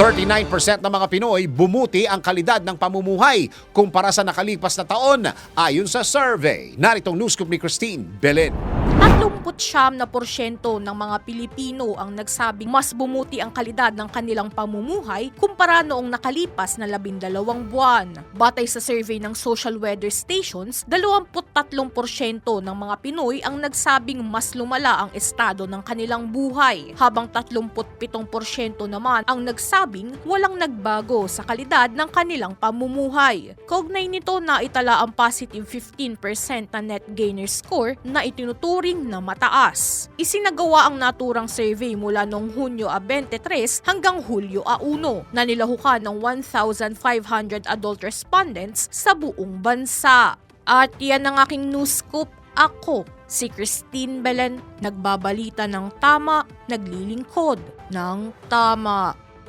39% ng mga Pinoy bumuti ang kalidad ng pamumuhay kumpara sa nakalipas na taon ayon sa survey. Naritong news ni Christine Belen. 39 na porsyento ng mga Pilipino ang nagsabing mas bumuti ang kalidad ng kanilang pamumuhay kumpara noong nakalipas na labindalawang buwan. Batay sa survey ng social weather stations, 23 porsyento ng mga Pinoy ang nagsabing mas lumala ang estado ng kanilang buhay, habang 37 porsyento naman ang nagsabing walang nagbago sa kalidad ng kanilang pamumuhay. Kaugnay nito na itala ang positive 15% na net gainer score na itinuturing na mataas. Isinagawa ang naturang survey mula noong Hunyo a 23 hanggang Hulyo a 1 na nilahukan ng 1,500 adult respondents sa buong bansa. At yan ang aking news scoop. Ako, si Christine Belen, nagbabalita ng tama, naglilingkod ng tama.